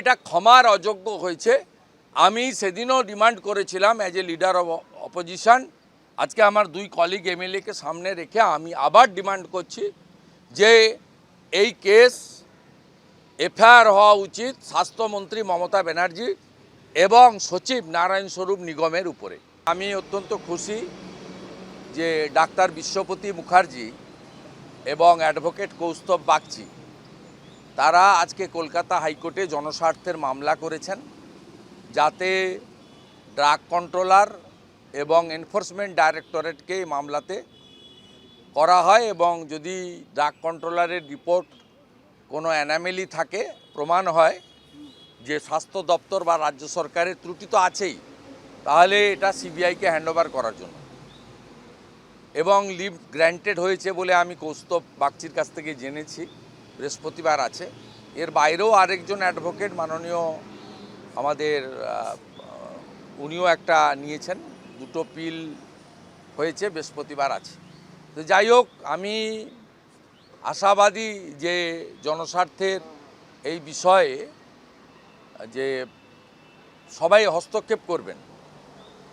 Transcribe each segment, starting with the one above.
এটা ক্ষমার অযোগ্য হয়েছে। আমি সেদিনও ডিমান্ড করেছিলাম as a leader of opposition আজকে আমার দুই কলিগ এমএলএকে সামনে রেখে আমি আবার ডিমান্ড করছি যে এই কেস এফআইআর হওয়া উচিত স্বাস্থ্যমন্ত্রী মমতা ব্যানার্জি এবং সচিব নারায়ণ স্বরূপ নিগমের উপরে। আমি অত্যন্ত খুশি যে ডাক্তার বিশ্বপতি মুখার্জি এবং অ্যাডভোকেট কৌস্তব বাগচি তারা আজকে কলকাতা হাইকোর্টে জনস্বার্থের মামলা করেছেন যাতে ড্রাগ কন্ট্রোলার এবং এনফোর্সমেন্ট ডাইরেক্টরেটকে এই মামলাতে করা হয় এবং যদি ড্রাগ কন্ট্রোলারের রিপোর্ট কোনো অ্যানামেলি থাকে, প্রমাণ হয় যে স্বাস্থ্য দপ্তর বা রাজ্য সরকারের ত্রুটি তো আছেই, তাহলে এটা সিবিআইকে হ্যান্ডওভার করার জন্য। এবং লিভ গ্র্যান্টেড হয়েছে বলে আমি কৌস্তব বাগচির কাছ থেকে জেনেছি। বৃহস্পতিবার আছে। এর বাইরেও আরেকজন অ্যাডভোকেট মাননীয় আমাদের উনিও একটা নিয়েছেন। দুটো পিল হয়েছে, বৃহস্পতিবার আছে। তো যাই হোক, আমি আশাবাদী যে জনস্বার্থের এই বিষয়ে যে সবাই হস্তক্ষেপ করবেন।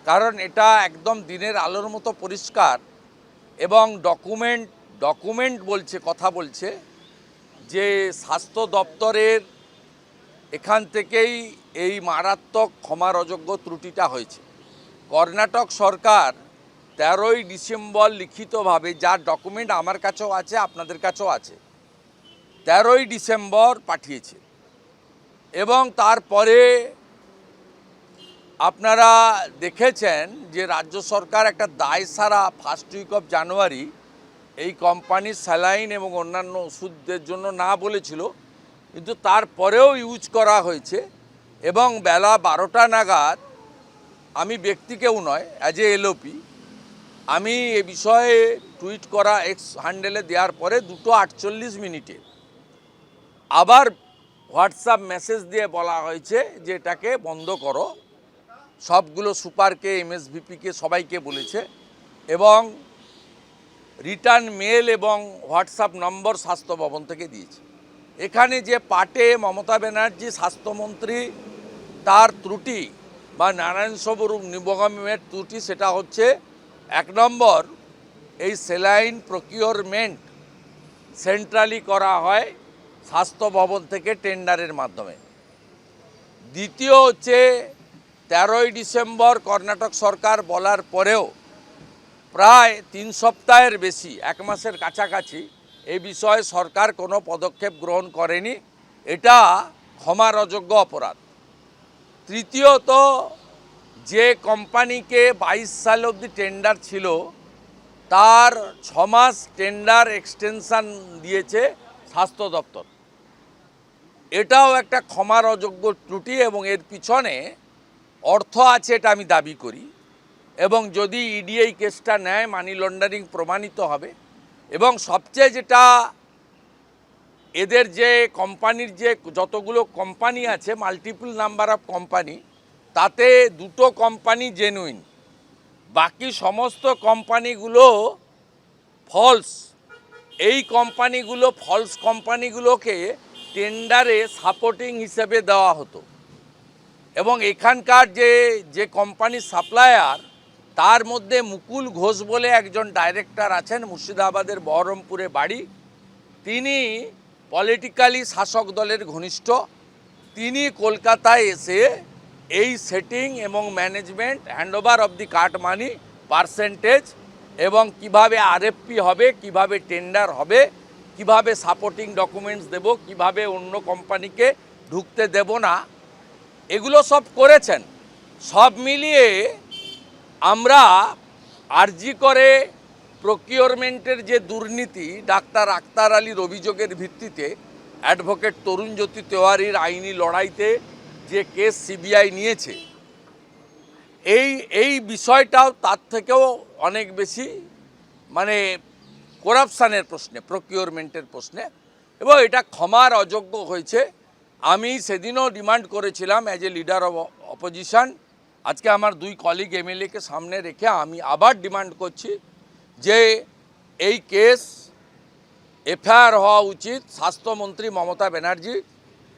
কারণ এটা একদম দিনের আলোর মতো পরিষ্কার এবং ডকুমেন্ট ডকুমেন্ট বলছে, কথা বলছে। যে স্বাস্থ্য দপ্তরের এখান থেকেই এই মারাত্মক ক্ষমার অযোগ্য ত্রুটিটা হয়েছে। কর্ণাটক সরকার তেরোই ডিসেম্বর লিখিতভাবে যার ডকুমেন্ট আমার কাছেও আছে, আপনাদের কাছেও আছে, তেরোই ডিসেম্বর পাঠিয়েছে। এবং তারপরে আপনারা দেখেছেন যে রাজ্য সরকার একটা দায় সারা ফার্স্ট উইক অফ জানুয়ারি এই কোম্পানির স্যালাইন এবং অন্যান্য ওষুধদের জন্য না বলেছিল, কিন্তু তারপরেও ইউজ করা হয়েছে এবং বেলা বারোটা নাগাদ আমি ব্যক্তি কেউ নয় অ্যাজ এ এলওপি আমি এ বিষয়ে টুইট করা এক্স হ্যান্ডেলে দেওয়ার পরে দুটো আটচল্লিশ মিনিটে আবার হোয়াটসঅ্যাপ মেসেজ দিয়ে বলা হয়েছে যে এটাকে বন্ধ করো। সবগুলো সুপারকে এমএসভিপিকে সবাইকে বলেছে এবং রিটার্ন মেল এবং হোয়াটসঅ্যাপ নম্বর স্বাস্থ্য ভবন থেকে দিয়েছে। এখানে যে পাটে মমতা ব্যানার্জি স্বাস্থ্যমন্ত্রী তার ত্রুটি বা নারায়ণ স্বরূপ নিবগমের ত্রুটি সেটা হচ্ছে এক নম্বর, এই সেলাইন প্রকিওরমেন্ট সেন্ট্রালি করা হয় স্বাস্থ্য ভবন থেকে টেন্ডারের মাধ্যমে। দ্বিতীয় হচ্ছে তেরোই ডিসেম্বর কর্ণাটক সরকার বলার পরেও প্রায় তিন সপ্তাহের বেশি, এক মাসের কাছাকাছি এই বিষয়ে সরকার কোনো পদক্ষেপ গ্রহণ করেনি। এটা ক্ষমার অযোগ্য অপরাধ। তৃতীয়ত, যে কোম্পানিকে বাইশ সাল অবধি টেন্ডার ছিল, তার ছমাস টেন্ডার এক্সটেনশান দিয়েছে স্বাস্থ্য দপ্তর। এটাও একটা ক্ষমার অযোগ্য ত্রুটি এবং এর পিছনে অর্থ আছে এটা আমি দাবি করি। এবং যদি ইডি এই কেসটা নেয় মানি লন্ডারিং প্রমাণিত হবে। এবং সবচেয়ে যেটা এদের যে কোম্পানির যে যতগুলো কোম্পানি আছে মাল্টিপল নাম্বার অফ কোম্পানি তাতে দুটো কোম্পানি জেনুইন বাকি সমস্ত কোম্পানিগুলো ফলস এই কোম্পানিগুলো ফলস কোম্পানিগুলোকে টেন্ডারে সাপোর্টিং হিসেবে দেওয়া হতো। এবং এখানকার যে যে কোম্পানির সাপ্লায়ার তার মধ্যে মুকুল ঘোষ বলে একজন ডাইরেক্টর আছেন, মুর্শিদাবাদের বহরমপুরে বাড়ি। তিনি পলিটিক্যালি শাসক দলের ঘনিষ্ঠ। তিনি কলকাতায় এসে এই সেটিং এবং management handover of the cut money percentage এবং কীভাবে আরএফপি হবে, কীভাবে টেন্ডার হবে, কীভাবে সাপোর্টিং ডকুমেন্টস দেব, কীভাবে অন্য কোম্পানিকে ঢুকতে দেব না, এগুলো সব করেছেন। সব মিলিয়ে আমরা আরজি করে প্রকিওরমেন্টের যে দুর্নীতি, ডাক্তার আক্তার আলীর অভিযোগের ভিত্তিতে অ্যাডভোকেট তরুণ জ্যোতি তেওয়ারির আইনি লড়াইতে যে কেস সিবিআই নিয়েছে, এই এই বিষয়টাও তার থেকেও অনেক বেশি মানে করাপশানের প্রশ্নে প্রকিওরমেন্টের প্রশ্নে এবং এটা ক্ষমার অযোগ্য হয়েছে। আমি সেদিনও ডিমান্ড করেছিলাম as a leader of opposition আজকে আমার দুই কলিগ এমএলএকে সামনে রেখে আমি আবার ডিমান্ড করছি যে এই কেস এফআইআর হওয়া উচিত স্বাস্থ্যমন্ত্রী মমতা ব্যানার্জি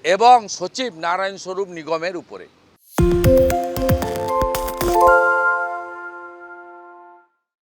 এবং সচিব নারায়ণ স্বরূপ নিগমের উপরে।